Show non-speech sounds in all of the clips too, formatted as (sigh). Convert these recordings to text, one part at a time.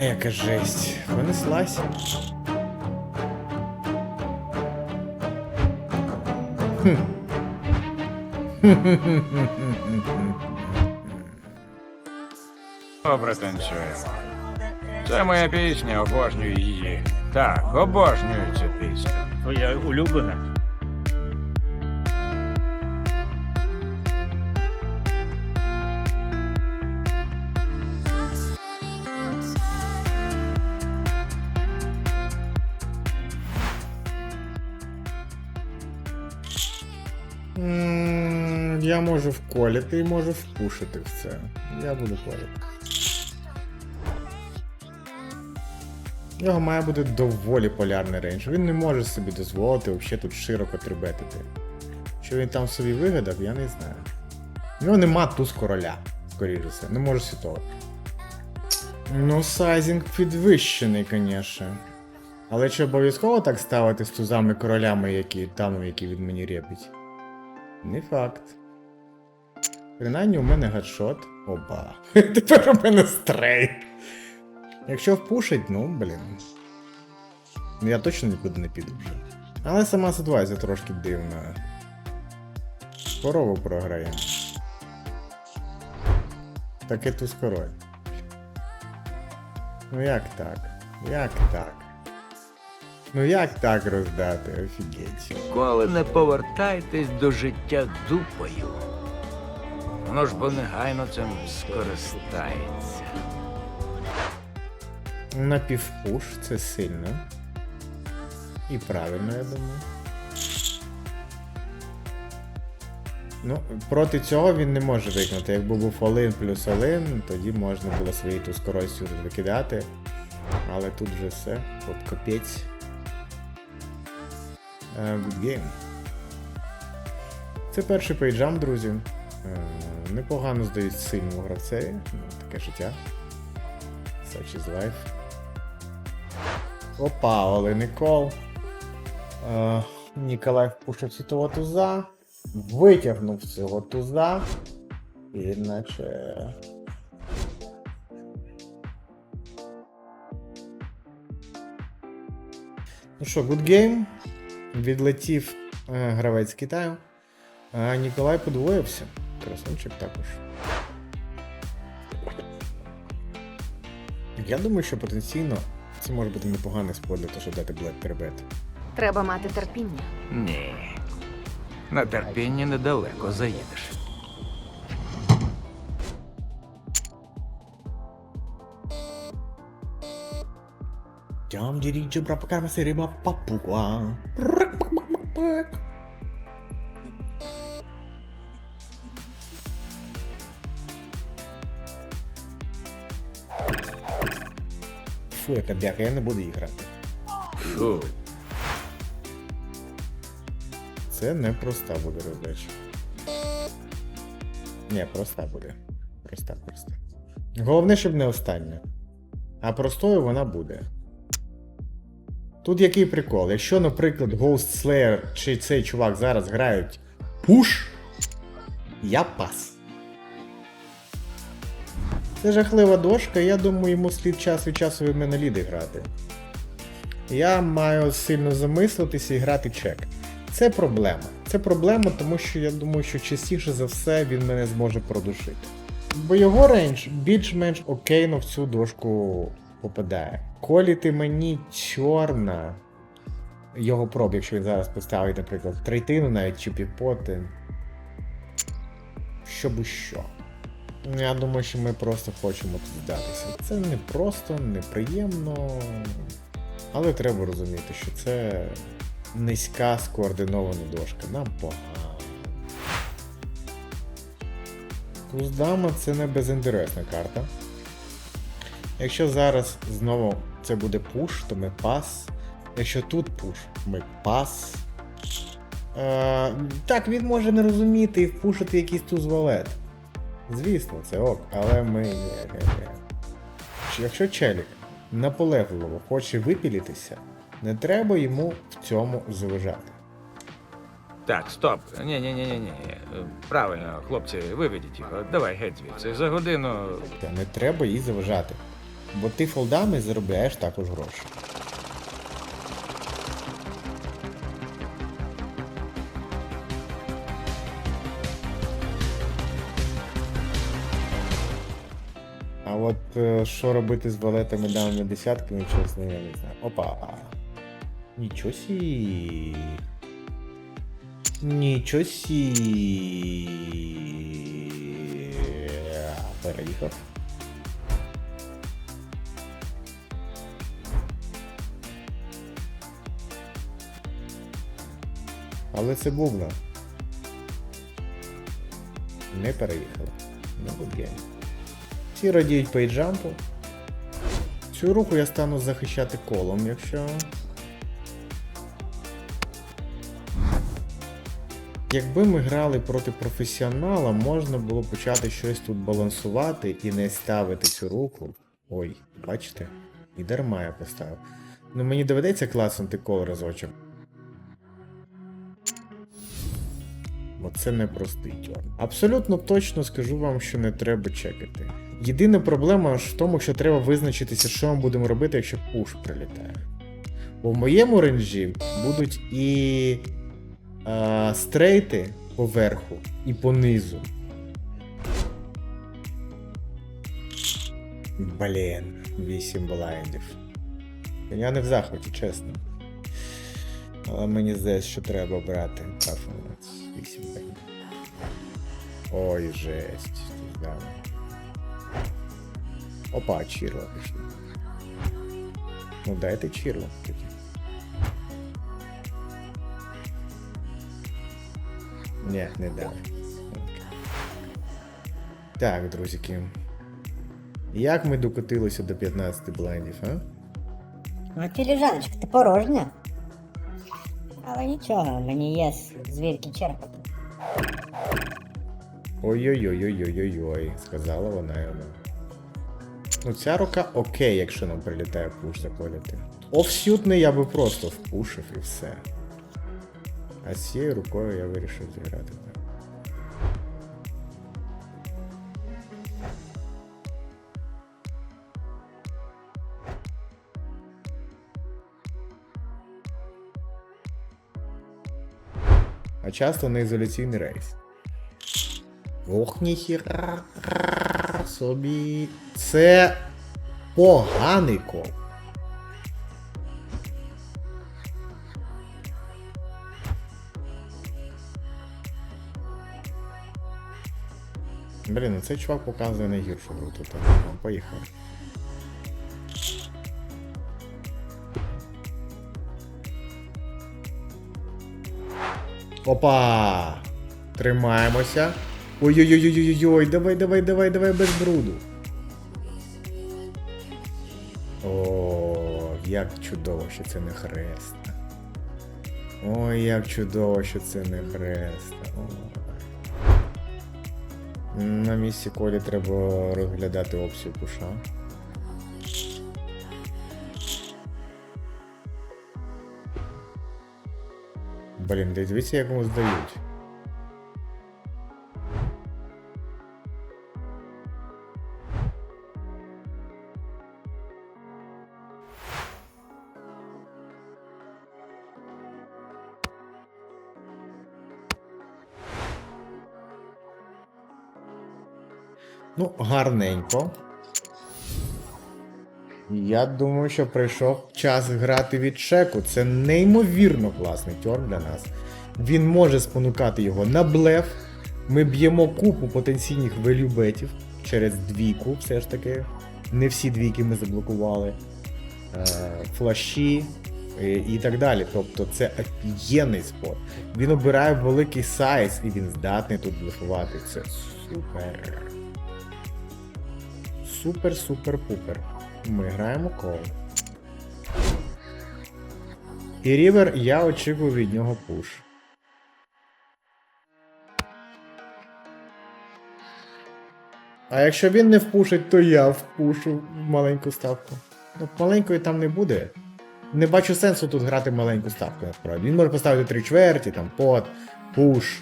Яка жесть. Понеслась. Хм. Добре танцюємо. Це моя пісня, обожнюю її. Так, обожнюю цю пісню. Твоя улюблена. Я можу вколіти і можу впушити в це. Я буду коліти. У нього має бути доволі полярний рейндж. Він не може собі дозволити взагалі тут широко трибетити. Що він там собі вигадав, я не знаю. У нього нема туз короля, скоріше все, не може світовий. Ну, сайзінг підвищений, звісно. Але чи обов'язково так ставити з тузами королями, які там, які від мені репить? Не факт. Принаймні у мене гадшот. Оба. (laughs) Тепер у мене стрейт. Якщо впушить, ну, блін. Я точно нікуди не піду вже. Але сама ситуація трошки дивна. Корову програє. Таке туз король. Ну як так? Як так? Ну як так роздати? Офігеть. Ніколи не повертайтесь до життя дупою. Воно ж бо негайно цим скористається. Напівпуш це сильно. І правильно, я думаю. Ну, проти цього він не може виконати. Якби був олин плюс олин, тоді можна було свої ту скорость сюди викидати. Але тут вже все, от капець. Е, Good game. Це перший пейджам, друзі. Е, Непогано здають сильному гравцеві. Ну, таке життя. Such is life. Опа, Олени кол. Е, Ніколай впушив світового туза. Витягнув цього туза. І наче. Ну що, good game. Відлетів е, гравець Китаю. А Ніколай подвоївся. Красунчик також. Я думаю, що потенційно це може бути непоганий спот для того, щоб дати Black Перебет. Треба мати терпіння. Ні. На терпінні недалеко заїдеш. Тям діріджі брапакарма сирима папуа. Фу, яка бяка, я не буду її грати. Фу. Це не проста буде роздача. Ні, проста буде. Проста, проста. Головне, щоб не остання. А простою вона буде. Тут який прикол? Якщо, наприклад, Ghost Slayer чи цей чувак зараз грають пуш, я пас. Це жахлива дошка, я думаю, йому слід час від часу від мене ліди грати. Я маю сильно замислитися і грати чек. Це проблема. Це проблема, тому що я думаю, що частіше за все він мене зможе продушити. Бо його рейндж більш-менш окейно в цю дошку попадає. Колі ти мені чорна. Його проб, якщо він зараз поставить, наприклад, третину навіть чи півпоти. Щоб що. Я думаю, що ми просто хочемо тут здатися. Це не просто, неприємно. Але треба розуміти, що це низька скоординована дошка. Нам погано. Туздама це не безінтересна карта. Якщо зараз знову це буде пуш, то ми пас. Якщо тут пуш, ми пас. Е, так, він може не розуміти і впушити якийсь туз валет. Звісно, це ок, але ми. Якщо челік наполегливо хоче випілітися, не треба йому в цьому заважати. Так, стоп. Ні, ні, ні, ні, ні. Правильно, хлопці, виведіть його. Давай геть звідси. За годину. Та не треба їй заважати. Бо ти фолдами заробляєш також гроші. От е, що робити з валетами дамами десятками, чесно, я не знаю. Опа. Нічого сі. Нічого сі. Переїхав. Але це бубна. Не переїхали. Ну, окей. Всі радіють пейджампу. Цю руку я стану захищати колом, якщо. Якби ми грали проти професіонала, можна було почати щось тут балансувати і не ставити цю руку. Ой, бачите? І дарма я поставив. Ну мені доведеться класнути кол разочок. Бо це не простий тьорн. Абсолютно точно скажу вам, що не треба чекати. Єдина проблема ж в тому, що треба визначитися, що ми будемо робити, якщо пуш прилітає. Бо в моєму ренжі будуть і е, стрейти поверху, і понизу. Блін, 8 блайндів. Я не в захваті, чесно. Але мені здається, що треба брати перформанс 8 блайндів. Ой, жесть. Да. Опа, чірла пішла. Ну дайте чірлу тоді. Ні, не дали. Так, друзіки. Як ми докотилися до 15 блайндів, а? Ну, тіліжаночка, ти порожня. Але нічого, мені є звідки черпати. Ой-ой-ой-ой-ой-ой, сказала вона йому. Ну, ця рука окей, якщо нам прилітає пуш заколіти. Офсютний я би просто впушив і все. А з цією рукою я вирішив зіграти Часто на ізоляційний рейс. Ох, ніхіра собі. Це поганий кол. Блін, ну цей чувак показує найгіршу гру тут. Поїхали. Опа! Тримаємося. Ой-ой-ой-ой-ой, давай, давай, давай, давай без бруду. О, як чудово, що це не хрест. Ой, як чудово, що це не хрест. На місці колі треба розглядати опцію пуша. Блін, дивіться, як йому здають. Ну, гарненько. Я думаю, що прийшов час грати від чеку. Це неймовірно класний тьорн для нас. Він може спонукати його на блеф. Ми б'ємо купу потенційних велюбетів через двійку, все ж таки. Не всі двійки ми заблокували. Е, флаші е, і так далі. Тобто це офігенний спот. Він обирає великий сайз і він здатний тут блефувати. Це супер. Супер, супер, пупер. Ми граємо кол. І рівер я очікую від нього пуш. А якщо він не впушить, то я впушу в маленьку ставку. Ну, маленької там не буде. Не бачу сенсу тут грати маленьку ставку, насправді. Він може поставити три чверті, там, пот, пуш.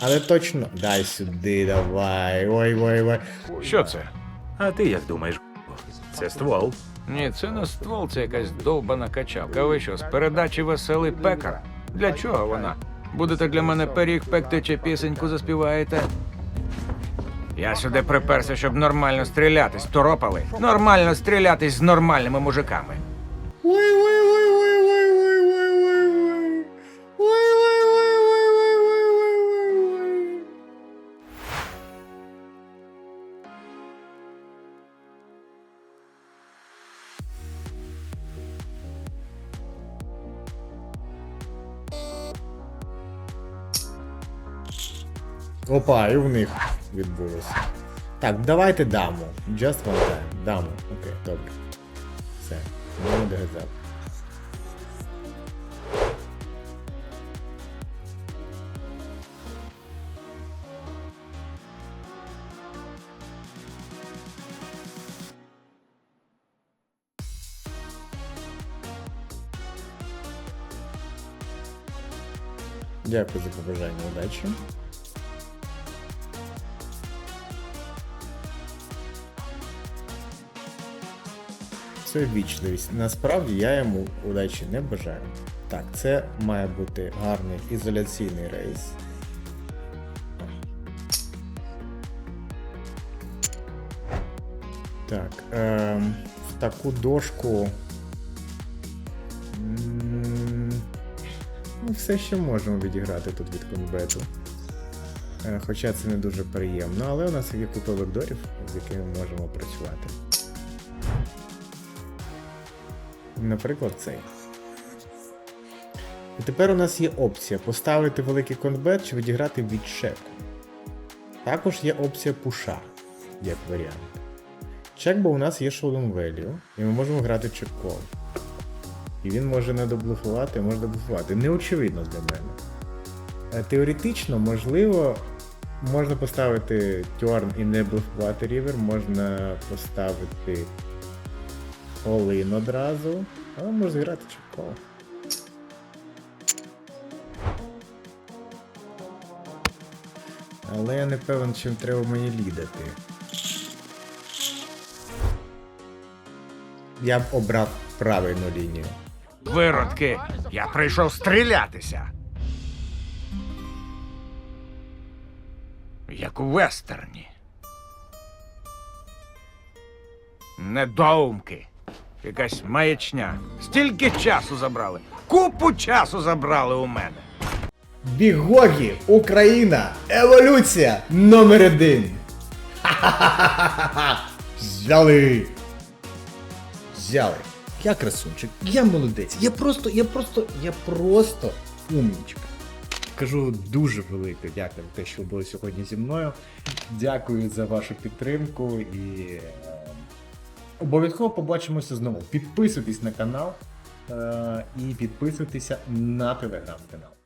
Але точно. Дай сюди, давай. Ой, ой, ой. Що це? А ти як думаєш? Це ствол. Ні, це не ствол, це якась довбана качавка. Ви що, з передачі веселий пекар? Для чого вона? Будете для мене пиріг пекти чи пісеньку заспіваєте? Я сюди приперся, щоб нормально стрілятись, торопали. Нормально стрілятись з нормальними мужиками. Опа, і в них відбулося. Так, давайте даму. Just one time. Даму. Окей, добре. Все. Йдемо до газет. Дякую за побажання удачі. Це вічливість. Насправді я йому удачі не бажаю. Так, це має бути гарний ізоляційний рейс. Так, ем, в таку дошку. Ну, все ще можемо відіграти тут від конбету. Е, Хоча це не дуже приємно, але у нас є купа векторів, з якими ми можемо працювати. Наприклад, цей. І тепер у нас є опція поставити великий конбет чи відіграти від чеку. Також є опція пуша, як варіант. Чек, бо у нас є Showdown Value, і ми можемо грати чек-кол. І він може не доблефувати, може доблефувати. Неочевидно для мене. Е, Теоретично, можливо, можна поставити Turn і не блефувати рівер, можна поставити All-in одразу, але можна зіграти чекол. Але я не певен, чим треба мені лідати. Я б обрав правильну лінію. Виродки, я прийшов стрілятися. Як у вестерні. Недоумки. Якась маячня. Стільки часу забрали. Купу часу забрали у мене. Бігогі, Україна, еволюція номер один. Ха-ха-ха-ха-ха. Взяли. Взяли. Я красунчик, я молодець. Я просто, я просто, я просто умнічка. Кажу дуже велике дякую те, що ви були сьогодні зі мною. Дякую за вашу підтримку і е, обов'язково побачимося знову. Підписуйтесь на канал е, і підписуйтеся на телеграм-канал.